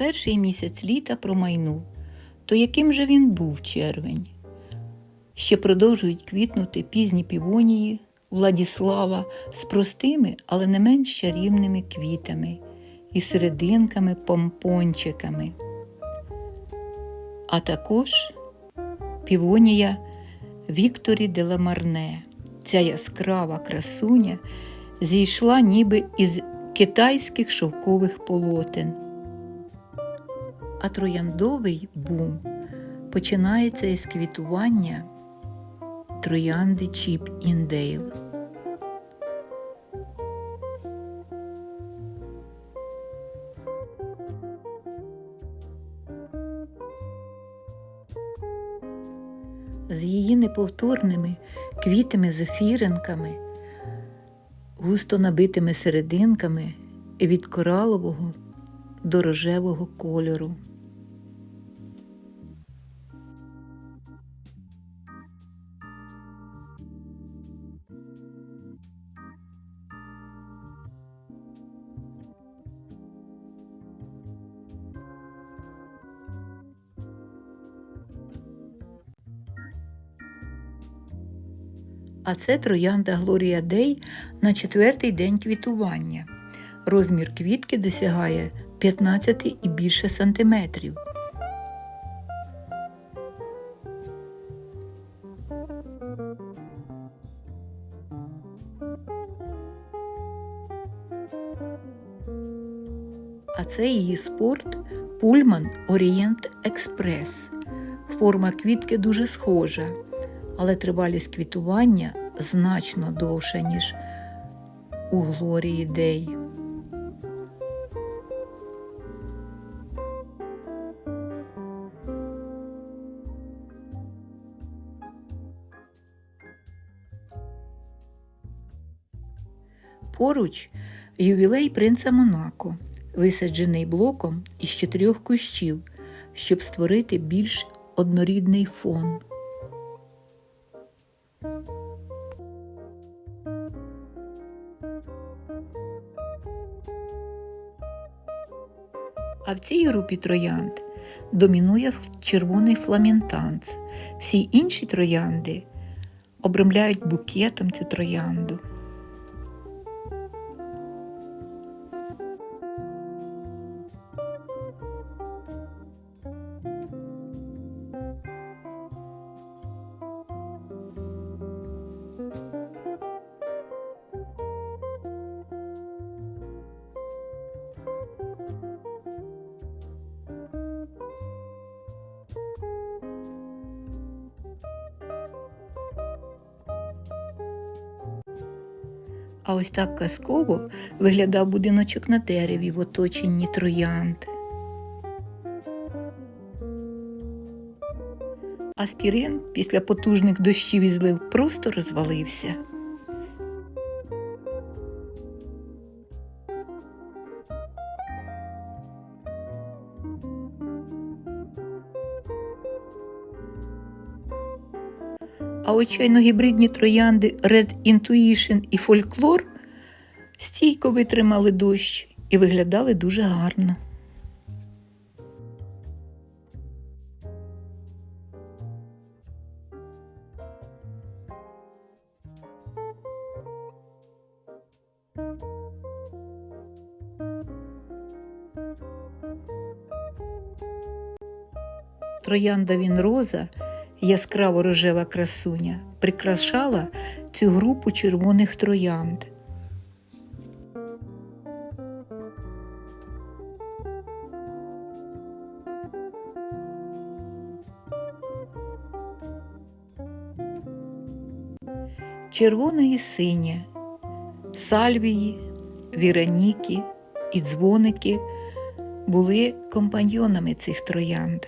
перший місяць літа промайнув, то яким же він був червень? Ще продовжують квітнути пізні півонії Владіслава з простими, але не менш чарівними квітами і серединками помпончиками. А також півонія Вікторі де Ламарне. Ця яскрава красуня зійшла ніби із китайських шовкових полотен. А трояндовий бум починається із квітування троянди Чіп Індейл. З її неповторними квітими зефіринками, густо набитими серединками від коралового до рожевого кольору. А це троянда Глорія Дей на четвертий день квітування. Розмір квітки досягає 15 і більше сантиметрів. А це її спорт Пульман Орієнт Експрес. Форма квітки дуже схожа, але тривалість квітування значно довша, ніж у Глорії Дей. Поруч ювілей принца Монако, висаджений блоком із чотирьох кущів, щоб створити більш однорідний фон. А в цій групі троянд домінує червоний фламінтанц. Всі інші троянди обрамляють букетом цю троянду. А ось так казково виглядав будиночок на дереві в оточенні троянд. Аспірин після потужних дощів і злив просто розвалився. А очайно гібридні троянди Red Intuition і Folklore стійко витримали дощ і виглядали дуже гарно. Троянда Вінроза яскраво рожева красуня прикрашала цю групу червоних троянд. Червона і синя, сальвії, віраніки і дзвоники були компаньйонами цих троянд.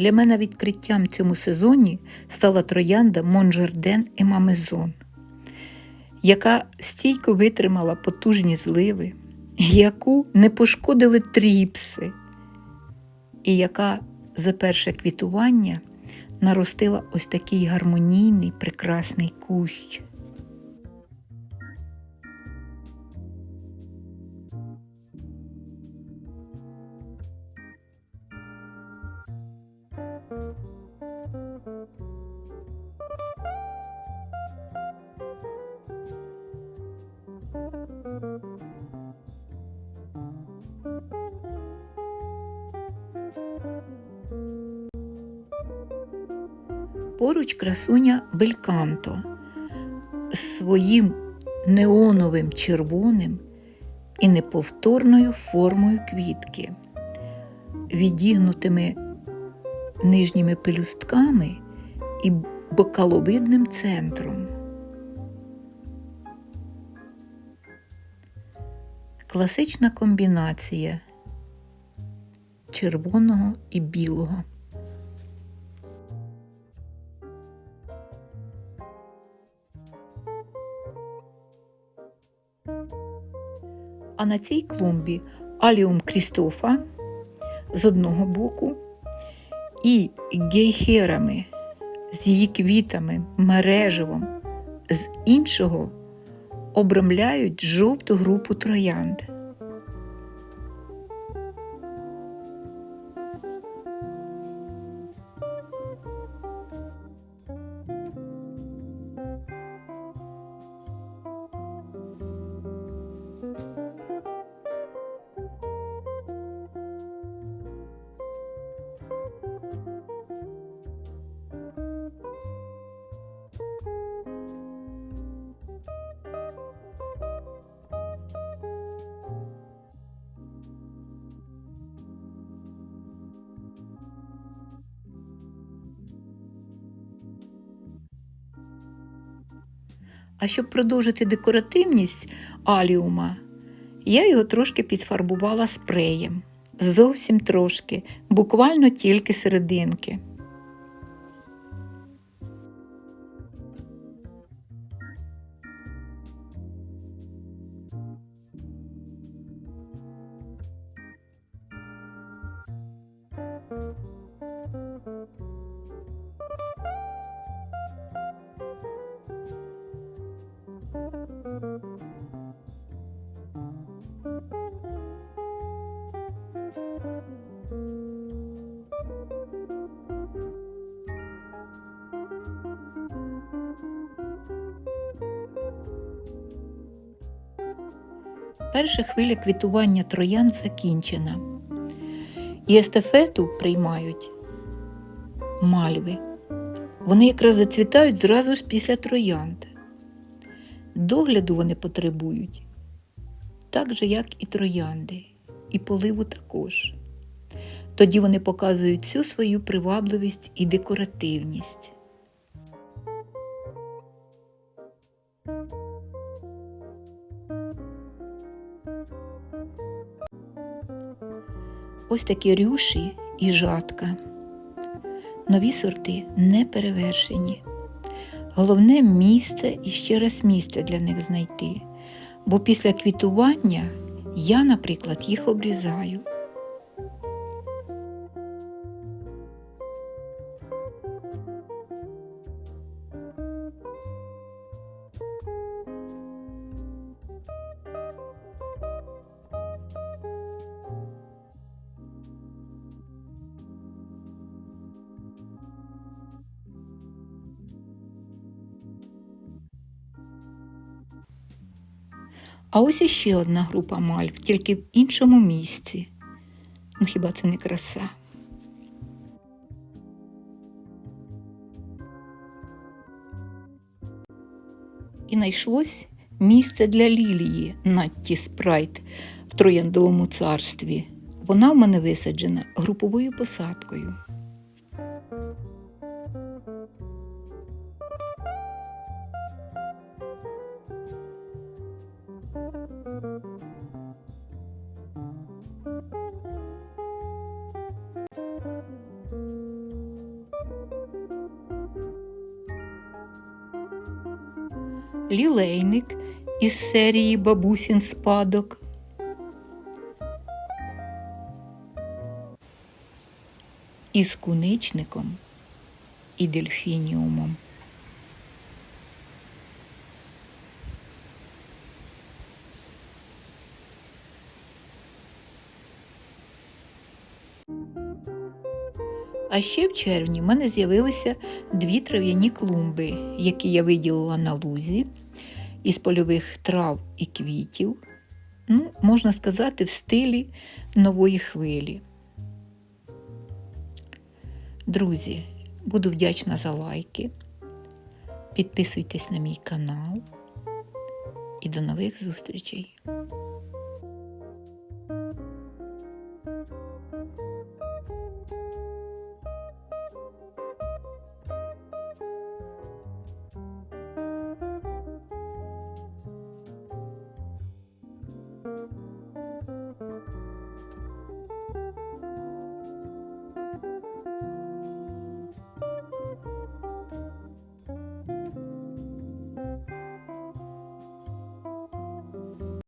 Для мене відкриттям цьому сезоні стала троянда Монжарден і Мамезон, яка стійко витримала потужні зливи, яку не пошкодили тріпси. і яка за перше квітування наростила ось такий гармонійний прекрасний кущ. Поруч красуня Бельканто з своїм неоновим червоним і неповторною формою квітки, відігнутими нижніми пелюстками і бокаловидним центром. Класична комбінація червоного і білого. На цій клумбі аліум Крістофа з одного боку і гейхерами з її квітами, мереживом з іншого обрамляють жовту групу троянд. А щоб продовжити декоративність аліума, я його трошки підфарбувала спреєм. Зовсім трошки, буквально тільки серединки. Перша хвиля квітування троян закінчена. І естафету приймають мальви. Вони якраз зацвітають зразу ж після троянд. Догляду вони потребують, так же, як і троянди, і поливу також. Тоді вони показують всю свою привабливість і декоративність. Ось такі рюші і жатка. Нові сорти не перевершені. Головне місце і ще раз місце для них знайти. Бо після квітування я, наприклад, їх обрізаю. А ось іще одна група мальв, тільки в іншому місці. Ну хіба це не краса? І знайшлось місце для лілії Натті Спрайт в Трояндовому царстві. Вона в мене висаджена груповою посадкою. Лілейник із серії Бабусін спадок. із куничником і дельфініумом. А ще в червні в мене з'явилися дві трав'яні клумби, які я виділила на лузі із польових трав і квітів. Ну, можна сказати, в стилі нової хвилі. Друзі, буду вдячна за лайки. Підписуйтесь на мій канал і до нових зустрічей!